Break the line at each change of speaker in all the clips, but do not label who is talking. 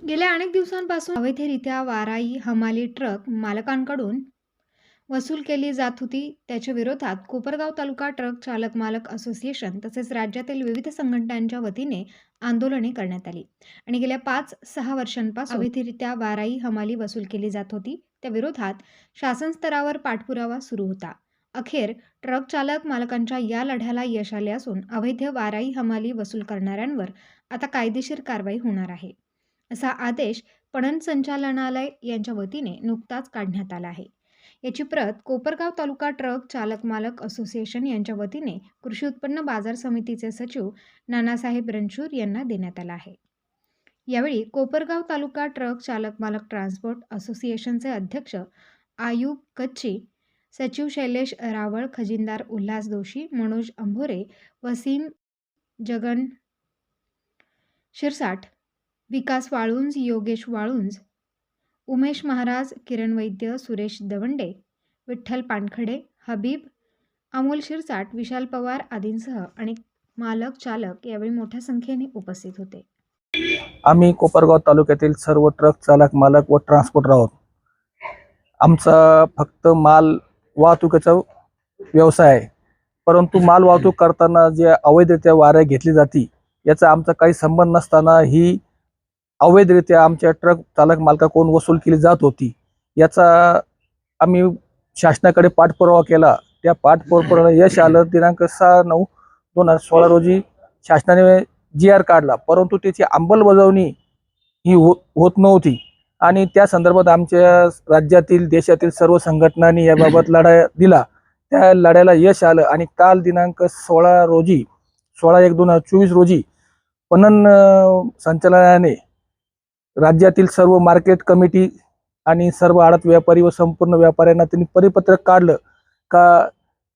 गेल्या अनेक दिवसांपासून अवैधरित्या वाराई हमाली ट्रक मालकांकडून वसूल केली जात होती. त्याच्या विरोधात कोपरगाव तालुका ट्रक चालक मालक असोसिएशन तसेच राज्यातील विविध संघटनांच्या वतीने आंदोलने करण्यात आली आणि गेल्या पाच सहा वर्षांपासून अवैधरित्या वाराई हमाली वसूल केली जात होती. त्या विरोधात शासन स्तरावर पाठपुरावा सुरू होता. अखेर ट्रक चालक मालकांच्या या लढ्याला यश आले असून अवैध वाराई हमाली वसूल करणाऱ्यांवर आता कायदेशीर कारवाई होणार आहे. असा आदेश पणन संचालनालय यांच्या वतीने नुकताच काढण्यात आला आहे. याची प्रत कोपरगाव तालुका ट्रक चालक मालक असोसिएशन यांच्या वतीने कृषी उत्पन्न बाजार समितीचे सचिव नानासाहेब रणशूर यांना देण्यात आला आहे. यावेळी कोपरगाव तालुका ट्रक चालक मालक ट्रान्सपोर्ट असोसिएशनचे अध्यक्ष आयुब कच्ची सचिव शैलेश रावळ खजिनदार उल्हास दोशी मनोज अंभोरे वसीम जगन शिरसाट विकास वाळुंज योगेश वाळुंज उमेश महाराज किरण वैद्य सुरेश दवंडे विठ्ठल पानखडे हबीब अमोल शिरसाट विशाल पवार आदींसह अनेक मालक चालक यावेळी मोठ्या संख्येने उपस्थित होते.
आम्ही कोपरगाव तालुक्यातील सर्व ट्रक चालक मालक व ट्रान्सपोर्टर आहोत. आमचा फक्त माल वाहतुकीचा व्यवसाय आहे. परंतु माल वाहतूक करताना जे अवैधरित्या वाऱ्या घेतली जाती याचा आमचा काही संबंध नसताना ही अवैधरित्या आमच्या ट्रक चालक मालकाकडून वसूल केली जात होती याचा आम्ही शासनाकडे पाठपुरावा केला. त्या पाठपुरावा यश आलं. दिनांक सहा नऊ दोन हजार सोळा रोजी शासनाने जी आर काढला. परंतु त्याची अंमलबजावणी ही हो होत नव्हती. आणि त्या संदर्भात आमच्या राज्यातील देशातील सर्व संघटनांनी याबाबत लढा दिला. त्या लढ्याला यश आलं आणि काल दिनांक सोळा रोजी सोळा एक दोन हजार चोवीस रोजी पणन संचालनाने राज्यातील सर्व मार्केट कमिटी आणि सर्व आडत व्यापारी व संपूर्ण व्यापाऱ्यांना त्यांनी परिपत्रक काढलं. का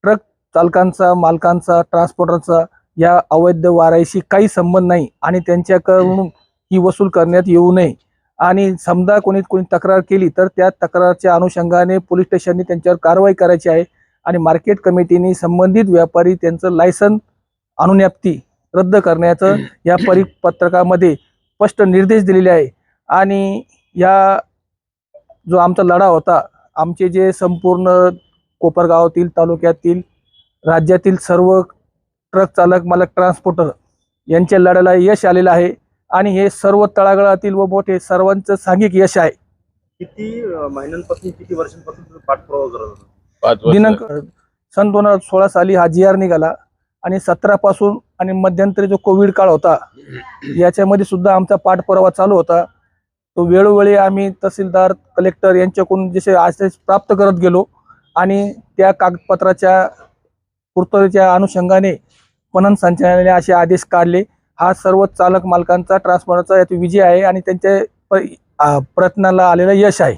ट्रक चालकांचा मालकांचा ट्रान्सपोर्टरचा या अवैध वाराईशी काही संबंध नाही आणि त्यांच्याकडून ही वसूल करण्यात येऊ नये. आणि समजा कोणी कोणी तक्रार केली तर त्या तक्रारच्या अनुषंगाने पोलीस स्टेशननी त्यांच्यावर कारवाई करायची आहे आणि मार्केट कमिटीने संबंधित व्यापारी त्यांचं लायसन अनुज्ञप्ती रद्द करण्याचं या परिपत्रकामध्ये स्पष्ट निर्देश दिलेले आहे. आणि या जो आमचा लढा होता आमचे जे संपूर्ण कोपरगावातील तालुक्यातील राज्यातील सर्व ट्रक चालक मालक ट्रान्सपोर्टर यांच्या लढ्याला यश आलेलं आहे. आणि हे सर्व तळागाळातील व मोठे सर्वांचं सांघिक यश आहे.
किती महिन्यांपासून किती वर्षांपासून तुम्ही पाठपुरावा करत होता?
पाच वर्ष.
दिनांक सन दोन हजार सोळा साली हा जी आर निघाला आणि सतरा पासून आणि मध्यंतरी जो कोविड काळ होता याच्यामध्ये सुद्धा आमचा पाठपुरावा चालू होता. तो वेळोवेळी आम्ही तहसीलदार कलेक्टर यांच्याकडून जसे आदेश प्राप्त करत गेलो आणि त्या कागदपत्राच्या पूर्ततेच्या अनुषंगाने पणन संचालनालयाने असे आदेश काढले. हा सर्व चालक मालकांचा ट्रान्सफॉर्मरचा यात विजय आहे आणि त्यांच्या प- प्रयत्नाला आलेलं यश आहे.